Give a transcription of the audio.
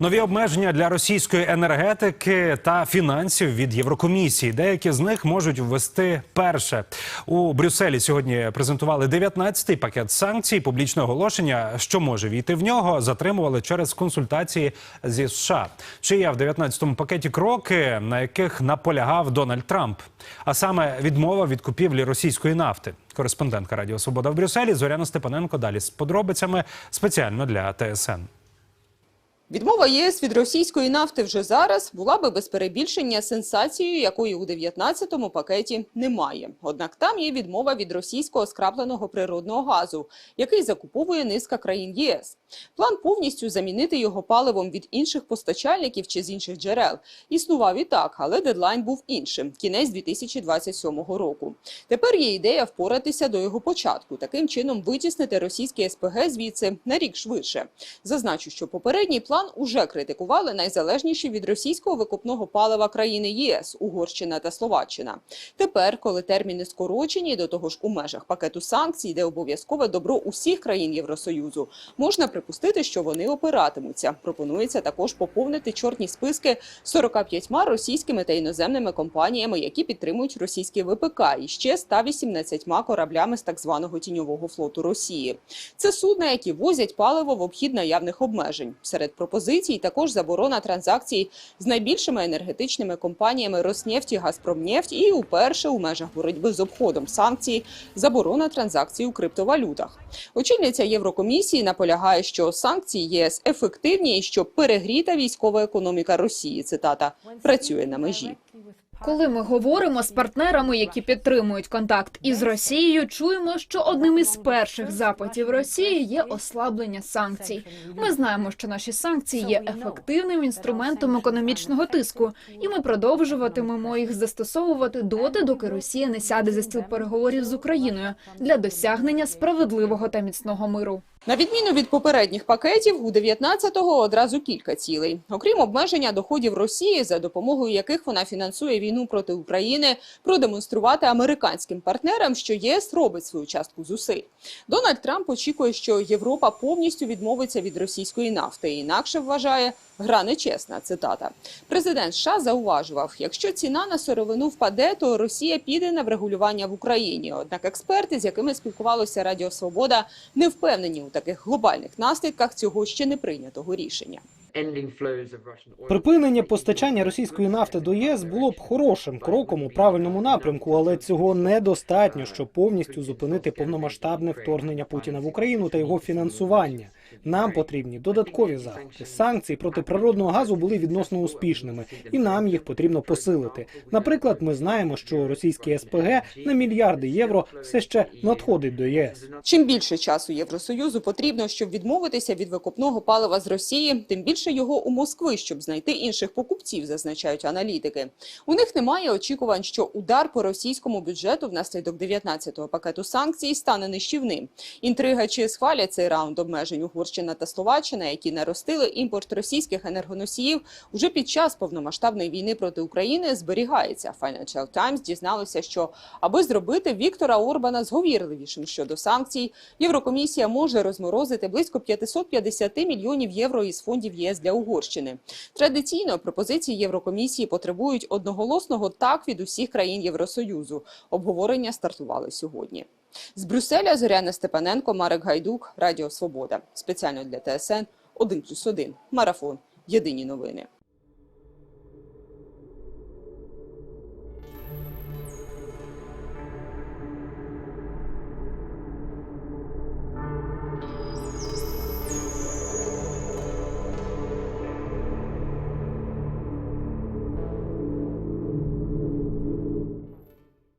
Нові обмеження для російської енергетики та фінансів від Єврокомісії. Деякі з них можуть ввести перше у Брюсселі. Сьогодні презентували 19-й пакет санкцій. Публічне оголошення, що може війти в нього, затримували через консультації зі США. Чи є в 19-му пакеті кроки, на яких наполягав Дональд Трамп, а саме відмова від купівлі російської нафти. Кореспондентка Радіо Свобода в Брюсселі Зоряна Степаненко далі з подробицями спеціально для ТСН. Відмова ЄС від російської нафти вже зараз була би без перебільшення сенсацією, якої у 19-му пакеті немає. Однак там є відмова від російського скрапленого природного газу, який закуповує низка країн ЄС. План повністю замінити його паливом від інших постачальників чи з інших джерел існував і так, але дедлайн був іншим – кінець 2027 року. Тепер є ідея впоратися до його початку, таким чином витіснити російські СПГ звідси на рік швидше. Зазначу, що попередній план уже критикували найзалежніші від російського викопного палива країни ЄС – Угорщина та Словаччина. Тепер, коли терміни скорочені, до того ж у межах пакету санкцій, де обов'язкове добро усіх країн Євросоюзу, можна припустити, що вони опиратимуться. Пропонується також поповнити чорні списки 45 російськими та іноземними компаніями, які підтримують російський ВПК, і ще 118 кораблями з так званого тіньового флоту Росії. Це судна, які возять паливо в обхід наявних обмежень. Серед пропозицій також заборона транзакцій з найбільшими енергетичними компаніями Роснефті, Газпромнефть і уперше у межах боротьби з обходом санкцій заборона транзакцій у криптовалютах. Очільниця Єврокомісії наполягає, що санкції ЄС ефективні і що перегріта військова економіка Росії, цитата, працює на межі. Коли ми говоримо з партнерами, які підтримують контакт із Росією, чуємо, що одним із перших запитів Росії є ослаблення санкцій. Ми знаємо, що наші санкції є ефективним інструментом економічного тиску, і ми продовжуватимемо їх застосовувати доти, доки Росія не сяде за стіл переговорів з Україною для досягнення справедливого та міцного миру. На відміну від попередніх пакетів, у 19-го одразу кілька цілей. Окрім обмеження доходів Росії, за допомогою яких вона фінансує війну проти України, продемонструвати американським партнерам, що єС робить свою частку зусиль. Дональд Трамп очікує, що Європа повністю відмовиться від російської нафти. Інакше вважає гра нечесна. Цитата. Президент США зауважував, якщо ціна на сировину впаде, то Росія піде на врегулювання в Україні. Однак експерти, з якими спілкувалося Радіо Свобода, не впевнені у таких глобальних наслідках цього ще не прийнятого рішення. Припинення постачання російської нафти до ЄС було б хорошим кроком у правильному напрямку, але цього недостатньо, щоб повністю зупинити повномасштабне вторгнення Путіна в Україну та його фінансування. Нам потрібні додаткові заходи. Санкції проти природного газу були відносно успішними, і нам їх потрібно посилити. Наприклад, ми знаємо, що російські СПГ на мільярди євро все ще надходить до ЄС. Чим більше часу Євросоюзу потрібно, щоб відмовитися від викопного палива з Росії, тим більше його у Москви, щоб знайти інших покупців, зазначають аналітики. У них немає очікувань, що удар по російському бюджету внаслідок 19-го пакету санкцій стане нищівним. Інтрига чи схвалять цей раунд обмежень Угорщина та Словаччина, які наростили імпорт російських енергоносіїв уже під час повномасштабної війни проти України, зберігається. Financial Times дізналося, що аби зробити Віктора Орбана зговірливішим щодо санкцій, Єврокомісія може розморозити близько 550 мільйонів євро із фондів ЄС для Угорщини. Традиційно пропозиції Єврокомісії потребують одноголосного так від усіх країн Євросоюзу. Обговорення стартували сьогодні. З Брюсселя Зоряна Степаненко, Марек Гайдук, Радіо Свобода. Спеціально для ТСН 1+,1. Марафон. Єдині новини.